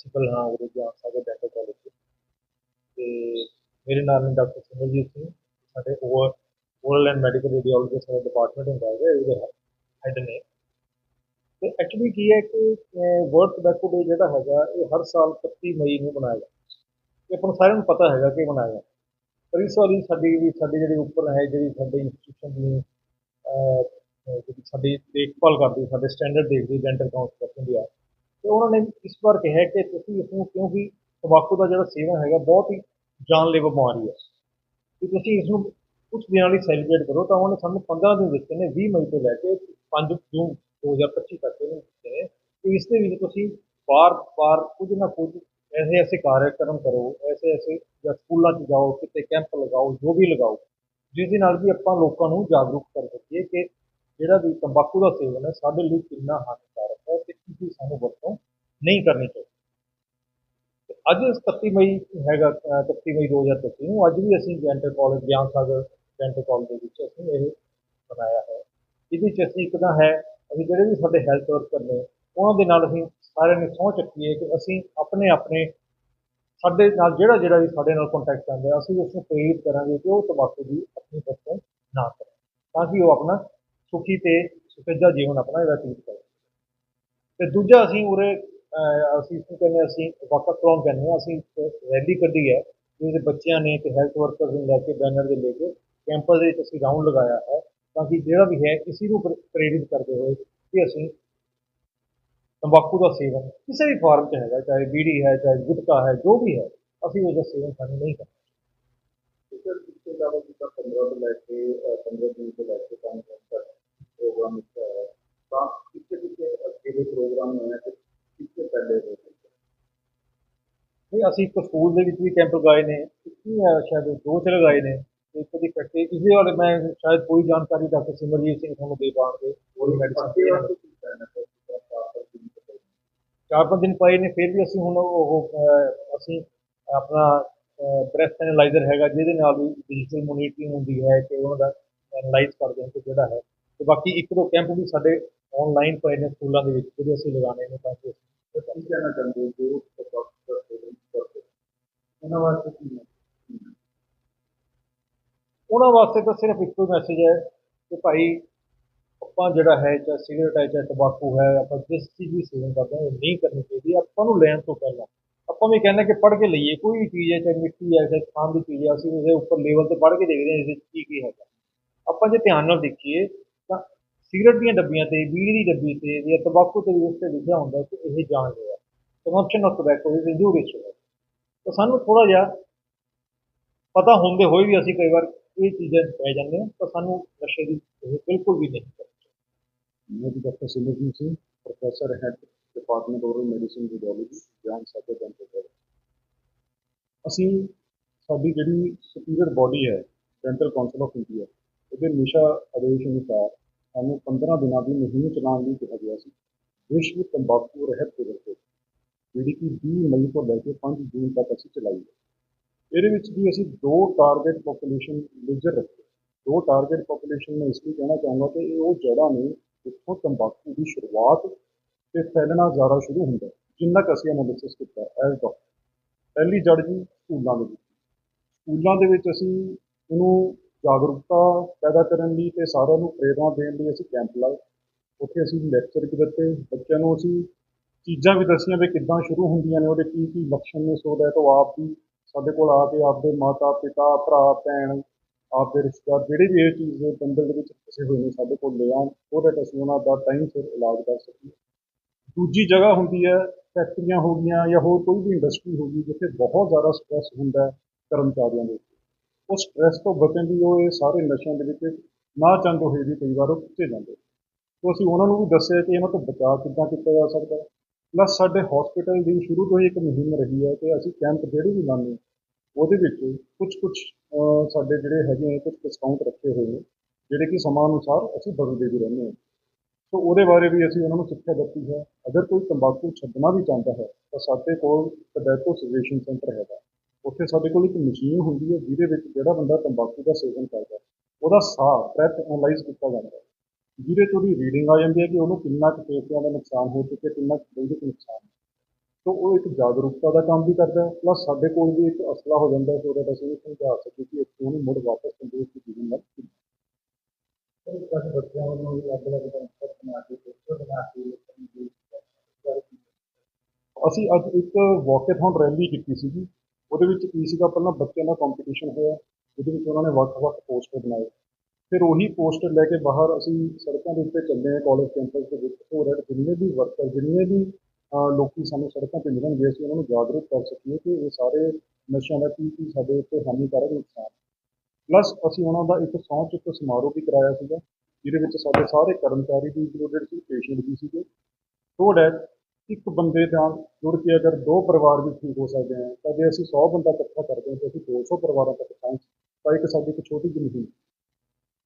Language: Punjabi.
ਪ੍ਰਿੰਸੀਪਲ ਹਾਂ ਉਰੇ ਗਿਆਨ ਸਾਗਰ ਡੈਂਟਲ ਕਾਲਜ ਤੇ ਮੇਰੇ ਨਾਲ ਨੇ ਡਾਕਟਰ ਸਿਮਰਜੀਤ ਸਿੰਘ, ਸਾਡੇ over oral and medical radiology ਦਾ ਸਾਡਾ ਡਿਪਾਰਟਮੈਂਟ ਹੁੰਦਾ ਹੈ ਇਹਦੇ ਹੈਡ ਨੇ। ਤੇ ਐਕਚੁਅਲੀ ਕੀ ਹੈ ਕਿ ਵਰਲਡ ਟobacco ਡੇ ਜਿਹੜਾ ਹੈਗਾ, ਇਹ ਹਰ ਸਾਲ 31 ਮਈ ਨੂੰ ਮਨਾਇਆ ਜਾਂਦਾ। ਇਹ ਆਪਾਂ ਨੂੰ ਸਾਰਿਆਂ ਨੂੰ ਪਤਾ ਹੈਗਾ ਕਿ ਮਨਾਇਆ ਜਾਂਦਾ। ਪਰ ਇਸ ਵਾਰੀ ਸਾਡੀ ਵੀ, ਸਾਡੀ ਜਿਹੜੇ ਉੱਪਰ ਹੈ, ਜਿਹੜੀ ਸਾਡੇ ਇੰਸਟੀਟਿਊਸ਼ਨ ਦੀ ਜਿਹੜੀ ਸਾਡੀ ਦੇਖਭਾਲ ਕਰਦੀ, ਸਾਡੇ ਸਟੈਂਡਰਡ ਦੇਖਦੀ ਡੈਂਟਲ ਕਾਉਂਸਲ ਆਫ ਇੰਡੀਆ ਤੇ ਉਹਨਾਂ ਨੇ ਇਸ ਵਾਰ ਕਿਹਾ ਕਿ ਤੁਸੀਂ ਇਸ ਨੂੰ ਕਿਉਂਕਿ ਤੰਬਾਕੂ ਦਾ ਜਿਹੜਾ ਸੇਵਨ ਹੈਗਾ, ਬਹੁਤ ਹੀ ਜਾਨਲੇਵਾ ਬਿਮਾਰੀ ਹੈ। ਕਿ ਤੁਸੀਂ ਇਸ ਨੂੰ ਕੁਝ ਦਿਨਾਂ ਲਈ ਸੈਲੀਬ੍ਰੇਟ ਕਰੋ ਤਾਂ ਉਹਨੇ ਸਾਨੂੰ 15 ਦਿਨ ਦਿੱਤੇ ਨੇ 20 ਮਈ ਤੋਂ ਲੈ ਕੇ 5 ਜੂਨ 2025 ਤੱਕ ਇਹਨੂੰ ਦਿੱਤੇ ਨੇ। ਤੇ ਇਸ ਦੇ ਵਿੱਚ ਤੁਸੀਂ ਬਾਰ-ਬਾਰ ਕੁਝ ਨਾ ਕੁਝ ਐਸੇ ਐਸੇ ਕਾਰਜਕ੍ਰਮ ਕਰੋ, ਐਸੇ ਐਸੇ ਜਾਂ ਸਕੂਲਾਂ 'ਚ ਜਾਓ, ਕਿਤੇ ਕੈਂਪ ਲਗਾਓ, ਜੋ ਵੀ ਲਗਾਓ, ਜਿਸ ਦੇ ਨਾਲ ਵੀ ਆਪਾਂ ਲੋਕਾਂ ਨੂੰ ਜਾਗਰੂਕ ਕਰ ਸਕੀਏ ਕਿ ਜਿਹੜਾ ਵੀ ਤੰਬਾਕੂ ਦਾ ਸੇਵਨ ਹੈ, ਸਾਡੇ ਲਈ ਕਿੰਨਾ ਹਾਨੀਕਾਰਕ ਹੈ ਸਾਨੂੰ ਵਰਤੋਂ ਨਹੀਂ ਕਰਨੀ ਚਾਹੀਦੀ। ਅੱਜ 31 ਮਈ ਹੈਗਾ, ਅਹ 31 ਮਈ 2025 ਨੂੰ ਅੱਜ ਵੀ ਅਸੀਂ ਡੈਂਟਲ ਕਾਲਜ ਗਿਆਨ ਸਾਗਰ ਡੈਂਟਲ ਕਾਲਜ ਦੇ ਵਿੱਚ ਅਸੀਂ ਇਹ ਬਣਾਇਆ ਹੈ। ਇਹਦੇ ਵਿੱਚ ਅਸੀਂ ਇੱਕ ਤਾਂ ਹੈ, ਅਸੀਂ ਜਿਹੜੇ ਵੀ ਸਾਡੇ ਹੈਲਥ ਵਰਕਰ ਨੇ, ਉਹਨਾਂ ਦੇ ਨਾਲ ਅਸੀਂ ਸਾਰਿਆਂ ਨੇ ਸਹੁੰ ਚੱਕੀ ਹੈ ਕਿ ਅਸੀਂ ਆਪਣੇ ਆਪਣੇ ਸਾਡੇ ਨਾਲ ਜਿਹੜਾ ਜਿਹੜਾ ਵੀ ਸਾਡੇ ਨਾਲ ਕੰਟੈਕਟ ਆਉਂਦਾ ਅਸੀਂ ਉਸ ਨੂੰ ਪ੍ਰੇਰਿਤ ਕਰਾਂਗੇ ਕਿ ਉਹ ਤੰਬਾਕੂ ਦੀ ਆਪਣੀ ਵਰਤੋਂ ਨਾ ਕਰੇ, ਤਾਂ ਕਿ ਉਹ ਆਪਣਾ ਸੁਖੀ ਤੇ ਸੁਖੱਜਾ ਜੀਵਨ ਆਪਣਾ ਬਤੀਤ ਕਰੇ। ਤੇ ਦੂਜਾ ਅਸੀਂ ਉਰੇ ਅਸੀਂ ਇਸ ਨੂੰ ਕਹਿੰਦੇ ਹਾਂ ਅਸੀਂ ਵਾਕਾਥਲੋਨ ਕਹਿੰਦੇ ਹਾਂ ਅਸੀਂ ਇੱਕ ਰੈਲੀ ਕੱਢੀ ਹੈ ਜਿਹਦੇ ਬੱਚਿਆਂ ਨੇ ਤੇ ਹੈਲਥ ਵਰਕਰਸ ਨੂੰ ਲੈ ਕੇ ਬੈਨਰ ਦੇ ਲੈ ਕੇ ਕੈਂਪਸ ਦੇ ਵਿੱਚ ਅਸੀਂ ਰਾਉਂਡ ਲਗਾਇਆ ਹੈ ਤਾਂ ਕਿ ਜਿਹੜਾ ਵੀ ਹੈ ਇਸੇ ਨੂੰ ਪ੍ਰ- ਪ੍ਰੇਰਿਤ ਕਰਦੇ ਹੋਏ ਕਿ ਅਸੀਂ ਤੰਬਾਕੂ ਦਾ ਸੇਵਨ ਕਿਸੇ ਵੀ ਫਾਰਮ 'ਚ ਹੈਗਾ ਚਾਹੇ ਬੀੜੀ ਹੈ ਚਾਹੇ ਗੁਟਕਾ ਹੈ ਜੋ ਵੀ ਹੈ ਅਸੀਂ ਉਹਦਾ ਸੇਵਨ ਸਾਨੂੰ ਨਹੀਂ ਕਰਨਾ। ਸਰ ਇਸ ਤੋਂ 15 ਤੋਂ ਲੈ ਕੇ ਅਹ, 15 ਦਿਨ ਤੋਂ ਲੈ ਕੇ 5 ਦਿਨ ਤੱਕ ਪ੍ਰੋਗਰਾਮ ਦਿੱਤਾ ਹੈ ਤਾਂ ਕਿੱਥੇ ਕਿੱਥੇ ਅੱਗੇ ਦੇ ਪ੍ਰੋਗਰਾਮ ਹੋਏ ਤੇ ਕਿੱਥੇ ਪਹਿਲੇ ਹੋਏ ਨਹੀਂ ਅਸੀਂ ਇੱਕ ਸਕੂਲ ਦੇ ਵਿੱਚ ਵੀ ਕੈਂਪ ਲਗਾਏ ਨੇ ਹੈ ਸ਼ਾਇਦ ਦੋ ਚ ਲਗਾਏ ਨੇ ਤੇ ਇੱਕ ਦੀ ਫੈਕਟਰੀ ਇਸਦੇ ਬਾਰੇ ਮੈਂ ਸ਼ਾਇਦ ਕੋਈ ਜਾਣਕਾਰੀ ਡਾਕਟਰ ਸਿਮਰਜੀਤ ਸਿੰਘ ਤੁਹਾਨੂੰ ਦੇ ਪਾਉਣਗੇ ਹੋਰ ਮੈਡੀਸਨ ਕੀ ਚਾਰ ਪੰਜ ਦਿਨ ਤੋਂ ਪਏ ਨੇ ਫਿਰ ਵੀ ਅਸੀਂ ਹੁਣ ਉਹ ਅਸੀਂ ਆਪਣਾ ਬ੍ਰੈਥ ਐਨਾਲਾਈਜ਼ਰ ਹੈਗਾ ਜਿਹਦੇ ਨਾਲ ਵੀ ਡਿਜੀਟਲ ਮੋਨੀਟਰਿੰਗ ਹੁੰਦੀ ਹੈ ਕਿ ਉਹਨਾਂ ਦਾ ਐਨਾਲਾਈਜ਼ ਕਰਦੇ ਹਾਂ ਕਿ ਜਿਹੜਾ ਹੈ। ਤੇ ਬਾਕੀ ਇੱਕ ਦੋ ਕੈਂਪ ਵੀ ਸਾਡੇ ਆਨਲਾਈਨ ਪਏ ਨੇ ਸਕੂਲਾਂ ਦੇ ਵਿੱਚ ਜਿਹੜੇ ਅਸੀਂ ਲਗਾਉਣੇ ਨੇ ਤਾਂ ਕਿ ਤੇ ਕੀ ਕਹਿਣਾ ਚਾਹੁੰਦੇ ਹੋ? ਜੋ ਤੰਬਾਕੂ ਦਾ ਸੇਵਨ ਕਰਦੇ ਉਹਨਾਂ ਵਾਸਤੇ ਕੀ ਹੈ? ਉਹਨਾਂ ਵਾਸਤੇ ਤਾਂ ਸਿਰਫ ਇੱਕੋ ਹੀ ਮੈਸੇਜ ਹੈ ਕਿ ਭਾਈ ਆਪਾਂ ਜਿਹੜਾ ਹੈ, ਚਾਹੇ ਸਿਗਰਟ ਹੈ, ਚਾਹੇ ਤੰਬਾਕੂ ਹੈ, ਆਪਾਂ ਜਿਸ ਚੀਜ਼ ਦੀ ਸੇਵਨ ਕਰਦੇ ਹਾਂ ਇਹ ਨਹੀਂ ਕਰਨੀ ਚਾਹੀਦੀ। ਆਪਾਂ ਨੂੰ ਲੈਣ ਤੋਂ ਪਹਿਲਾਂ ਆਪਾਂ ਵੀ ਕਹਿੰਦੇ ਕਿ ਪੜ੍ਹ ਕੇ ਲਈਏ, ਕੋਈ ਵੀ ਚੀਜ਼ ਹੈ, ਚਾਹੇ ਮਿੱਟੀ ਹੈ, ਚਾਹੇ ਖਾਣ ਦੀ ਚੀਜ਼ ਹੈ, ਅਸੀਂ ਉਹਦੇ ਉੱਪਰ ਲੈਵਲ ਤੇ ਪੜ੍ਹ ਕੇ ਦੇਖਦੇ ਹਾਂ ਇਸ ਵਿੱਚ ਕੀ ਕੀ ਹੈਗਾ। ਆਪਾਂ ਜੇ ਧਿਆਨ ਨਾਲ ਦੇਖੀਏ ਤਾਂ ਸਿਗਰਟ ਦੀਆਂ ਡੱਬੀਆਂ ਤੇ, ਬੀੜੀ ਦੀ ਡੱਬੀ ਤੇ ਜਾਂ ਤੰਬਾਕੂ ਤੇ ਵੀ ਉਸ ਤੇ ਲਿਖਿਆ ਹੁੰਦਾ ਕਿ ਇਹ ਜਾਨਲੇਵਾ consumption of tobacco is injurious ਤਾਂ ਸਾਨੂੰ ਥੋੜਾ ਜਿਹਾ ਪਤਾ ਹੁੰਦੇ ਹੋਏ ਵੀ ਅਸੀਂ ਕਈ ਵਾਰ ਇਹ ਚੀਜ਼ਾਂ ਪੈ ਜਾਂਦੇ ਹਾਂ, ਤਾਂ ਸਾਨੂੰ ਨਸ਼ੇ ਦੀ ਇਹ ਬਿਲਕੁਲ ਵੀ ਨਹੀਂ ਕਰਨੀ ਮੈਂ doctor Simarjit Singh professor head department oral medicine radiology Gian Sagar dental ਅਸੀਂ, ਸਾਡੀ ਜਿਹੜੀ ਸੁਪੀਰੀਅਰ ਬੋਡੀ ਹੈ ਡੈਂਟਲ ਕਾਉਂਸਲ ਆਫ ਇੰਡੀਆ ਉਹਦੇ ਨਿਸ਼ਾ ਆਦੇਸ਼ ਅਨੁਸਾਰ ਸਾਨੂੰ 15 ਦਿਨਾਂ ਦੀ ਮੁਹਿੰਮ ਚਲਾਉਣ ਲਈ ਕਿਹਾ ਗਿਆ ਸੀ। ਵਿਸ਼ਵ ਤੰਬਾਕੂ ਰਹਿਤ ਦਿਵਸ ਜਿਹੜੀ ਕਿ 20 ਮਈ ਤੋਂ ਲੈ ਕੇ 5 ਜੂਨ ਤੱਕ ਅਸੀਂ ਚਲਾਈ ਹੈ। ਇਹਦੇ ਵਿੱਚ ਵੀ ਅਸੀਂ ਦੋ ਟਾਰਗੇਟ ਪੋਪੂਲੇਸ਼ਨ ਮੇਜਰ ਰੱਖੇ। ਦੋ ਟਾਰਗੇਟ ਪੋਪੂਲੇਸ਼ਨ ਮੈਂ ਇਸ ਲਈ ਕਹਿਣਾ ਚਾਹੂੰਗਾ ਕਿ ਇਹ ਉਹ ਜਗ੍ਹਾ ਨੇ ਜਿੱਥੋਂ ਤੰਬਾਕੂ ਦੀ ਸ਼ੁਰੂਆਤ ਤੇ ਫੈਲਣਾ ਜ਼ਿਆਦਾ ਸ਼ੁਰੂ ਹੁੰਦਾ ਜਿੰਨਾ ਕੁ ਅਸੀਂ ਐਨਾਲਿਸਿਸ ਕੀਤਾ ਐਜ਼ ਡਾਕਟਰ ਪਹਿਲੀ ਜੜ ਜੀ ਸਕੂਲਾਂ ਦੇ ਵਿੱਚ। ਸਕੂਲਾਂ ਦੇ ਵਿੱਚ ਅਸੀਂ ਇਹਨੂੰ ਜਾਗਰੂਕਤਾ ਪੈਦਾ ਕਰਨ ਲਈ ਤੇ ਸਾਰਿਆਂ ਨੂੰ ਪ੍ਰੇਰਣਾ ਦੇਣ ਲਈ ਅਸੀਂ ਕੈਂਪ ਲਾਏ। ਉੱਥੇ ਅਸੀਂ ਲੈਕਚਰ ਵੀ ਦਿੱਤੇ, ਬੱਚਿਆਂ ਨੂੰ ਅਸੀਂ ਚੀਜ਼ਾਂ ਵੀ ਦੱਸੀਆਂ ਵੀ ਕਿੱਦਾਂ ਸ਼ੁਰੂ ਹੁੰਦੀਆਂ ਨੇ, ਉਹਦੇ ਕੀ ਕੀ ਲੱਛਣ ਨੇ, ਸੋ ਦੈਟ ਉਹ ਆਪ ਵੀ ਸਾਡੇ ਕੋਲ ਆ ਕੇ ਆਪਦੇ ਮਾਤਾ, ਪਿਤਾ, ਭਰਾ, ਭੈਣ, ਆਪਦੇ ਰਿਸ਼ਤੇਦਾਰ, ਜਿਹੜੇ ਵੀ ਇਹ ਚੀਜ਼ ਦੇ ਬੰਦਲ ਦੇ ਵਿੱਚ ਫਸੇ ਹੋਏ ਨੇ, ਸਾਡੇ ਕੋਲ ਲੈ ਆਉਣ ਉਹਦੇ 'ਤੇ ਅਸੀਂ ਉਹਨਾਂ ਦਾ ਟਾਈਮ ਸਿਰ ਇਲਾਜ ਕਰ ਸਕੀਏ। ਦੂਜੀ ਜਗ੍ਹਾ ਹੁੰਦੀ ਹੈ ਫੈਕਟਰੀਆਂ ਹੋ ਗਈਆਂ ਜਾਂ ਹੋਰ ਕੋਈ ਵੀ ਇੰਡਸਟਰੀ ਹੋ ਗਈ, ਜਿੱਥੇ ਬਹੁਤ ਜ਼ਿਆਦਾ ਸਟ੍ਰੈਸ ਹੁੰਦਾ ਹੈ ਕਰਮਚਾਰੀਆਂ ਦੇ ਉੱਤੇ। ਉਹ ਸਟ੍ਰੈਸ ਤੋਂ ਬਚਣ ਲਈ ਉਹ ਇਹ ਸਾਰੇ ਨਸ਼ਿਆਂ ਦੇ ਵਿੱਚ ਨਾ ਚਾਹੁੰਦੇ ਹੋਏ ਵੀ ਕਈ ਵਾਰ ਉਹ ਖਿੱਚੇ ਜਾਂਦੇ ਤੋਂ ਅਸੀਂ ਉਹਨਾਂ ਨੂੰ ਵੀ ਦੱਸਿਆ ਕਿ ਇਹਨਾਂ ਤੋਂ ਬਚਾਅ ਕਿੱਦਾਂ ਕੀਤਾ ਜਾ ਸਕਦਾ ਹੈ। ਪਲੱਸ ਸਾਡੇ ਹਸਪੀਟਲ ਦੀ ਸ਼ੁਰੂ ਤੋਂ ਹੀ ਇੱਕ ਮੁਹਿੰਮ ਰਹੀ ਹੈ ਕਿ ਅਸੀਂ ਕੈਂਪ ਜਿਹੜੇ ਵੀ ਲਾਉਂਦੇ ਹਾਂ, ਉਹਦੇ ਵਿੱਚ ਕੁਝ ਕੁਝ ਸਾਡੇ ਜਿਹੜੇ ਹੈਗੇ ਨੇ ਕੁਝ ਡਿਸਕਾਊਂਟ ਰੱਖੇ ਹੋਏ ਨੇ ਜਿਹੜੇ ਕਿ ਸਮਾਂ ਅਨੁਸਾਰ ਅਸੀਂ ਬਦਲਦੇ ਵੀ ਰਹਿੰਦੇ ਹਾਂ। ਸੋ ਉਹਦੇ ਬਾਰੇ ਵੀ ਅਸੀਂ ਉਹਨਾਂ ਨੂੰ ਸਿੱਖਿਆ ਦਿੱਤੀ ਹੈ। ਅਗਰ ਕੋਈ ਤੰਬਾਕੂ ਛੱਡਣਾ ਵੀ ਚਾਹੁੰਦਾ ਹੈ ਤਾਂ ਸਾਡੇ ਕੋਲ ਟਬੈਕੋ ਸਿਗਰੇਸ਼ਨ ਸੈਂਟਰ ਹੈਗਾ। ਉੱਥੇ ਸਾਡੇ ਕੋਲ ਇੱਕ ਮਸ਼ੀਨ ਹੁੰਦੀ ਹੈ ਜਿਹਦੇ ਵਿੱਚ ਜਿਹੜਾ ਬੰਦਾ ਤੰਬਾਕੂ ਦਾ ਸੇਵਨ ਕਰਦਾ ਉਹਦਾ ਸਾਹ ਬ੍ਰੈਥ ਐਨਾਲਾਈਜ਼ ਕੀਤਾ ਜਾਂਦਾ ਹੈ। ਜਿਹਦੇ ਤੋਂ ਦੀ ਰੀਡਿੰਗ ਆ ਜਾਂਦੀ ਹੈ ਕਿ ਉਹਨੂੰ ਕਿੰਨਾ ਕੁ ਫੇਫੜਿਆਂ ਦਾ ਨੁਕਸਾਨ ਹੋ ਚੁੱਕਿਆ ਕਿੰਨਾ ਕੁ ਦਾ ਨੁਕਸਾਨ। ਸੋ ਉਹ ਇੱਕ ਜਾਗਰੂਕਤਾ ਦਾ ਕੰਮ ਵੀ ਕਰਦਾ ਹੈ ਪਲੱਸ ਸਾਡੇ ਕੋਲ ਵੀ ਇੱਕ ਅਸਲਾ ਹੋ ਜਾਂਦਾ ਹੈ ਸੋ that ਅਸੀਂ ਸਮਝਾ ਸਕੀਏ ਕਿ ਉਹਨੂੰ ਮੁੜ ਵਾਪਸ ਤੰਦਰੁਸਤ ਜੀਵਨ ਨਾਲ ਨੂੰ ਅਸੀਂ ਅੱਜ ਇੱਕ ਵਾਕੇਥਨ ਰੈਲੀ ਕੀਤੀ ਸੀਗੀ ਉਹਦੇ ਵਿੱਚ ਕੀ ਸੀਗਾ ਪਹਿਲਾਂ ਬੱਚਿਆਂ ਦਾ ਕੰਪੀਟੀਸ਼ਨ ਹੋਇਆ ਜਿਹਦੇ ਵਿੱਚ ਉਹਨਾਂ ਨੇ ਵੱਖ-ਵੱਖ ਪੋਸਟਰ ਬਣਾਏ। ਫਿਰ ਉਹੀ ਪੋਸਟਰ ਲੈ ਕੇ ਬਾਹਰ ਅਸੀਂ ਸੜਕਾਂ ਦੇ ਉੱਤੇ ਚੱਲੇ ਹਾਂ ਕਾਲਜ ਕੈਂਪਸ ਦੇ ਵਿੱਚ। ਹੋ ਰਹੇ, ਜਿੰਨੇ ਵੀ ਵਰਕਰ ਜਿੰਨੇ ਵੀ, ਅਹ ਲੋਕੀ ਸਾਨੂੰ ਸੜਕਾਂ ਤੇ ਮਿਲਣਗੇ, ਅਸੀਂ ਉਹਨਾਂ ਨੂੰ ਜਾਗਰੂਕ ਕਰ ਸਕੀਏ ਕਿ ਇਹ ਸਾਰੇ ਨਸ਼ਿਆਂ ਦਾ ਕੀ ਕੀ ਸਾਡੇ ਉੱਤੇ ਹਾਨੀਕਾਰਕ ਨੁਕਸਾਨ ਪਲੱਸ ਅਸੀਂ ਉਹਨਾਂ ਦਾ ਇੱਕ ਸਹੁੰ ਚੁੱਕ ਸਮਾਰੋਹ ਵੀ ਕਰਾਇਆ ਸੀਗਾ, ਜਿਹਦੇ ਵਿੱਚ ਸਾਡੇ ਸਾਰੇ ਕਰਮਚਾਰੀ ਵੀ ਇੰਕਲੂਡਡ ਸੀ ਪੇਸ਼ੈਂਟ ਵੀ ਸੀਗੇ। ਸੋ ਡੈਟ ਇੱਕ ਬੰਦੇ ਨਾਲ ਜੁੜ ਕੇ ਅਗਰ ਦੋ ਪਰਿਵਾਰ ਵੀ ਠੀਕ ਹੋ ਸਕਦੇ ਆ, ਤਾਂ ਜੇ ਅਸੀਂ 100 ਬੰਦਾ ਇਕੱਠਾ ਕਰਦੇ ਹਾਂ, ਤਾਂ ਅਸੀਂ 200 ਪਰਿਵਾਰਾਂ ਤੱਕ ਪਹੁੰਚ ਤਾਂ ਇੱਕ ਸਾਡੀ ਇੱਕ ਛੋਟੀ ਜਿਹੀ ਮੁਹਿੰਮ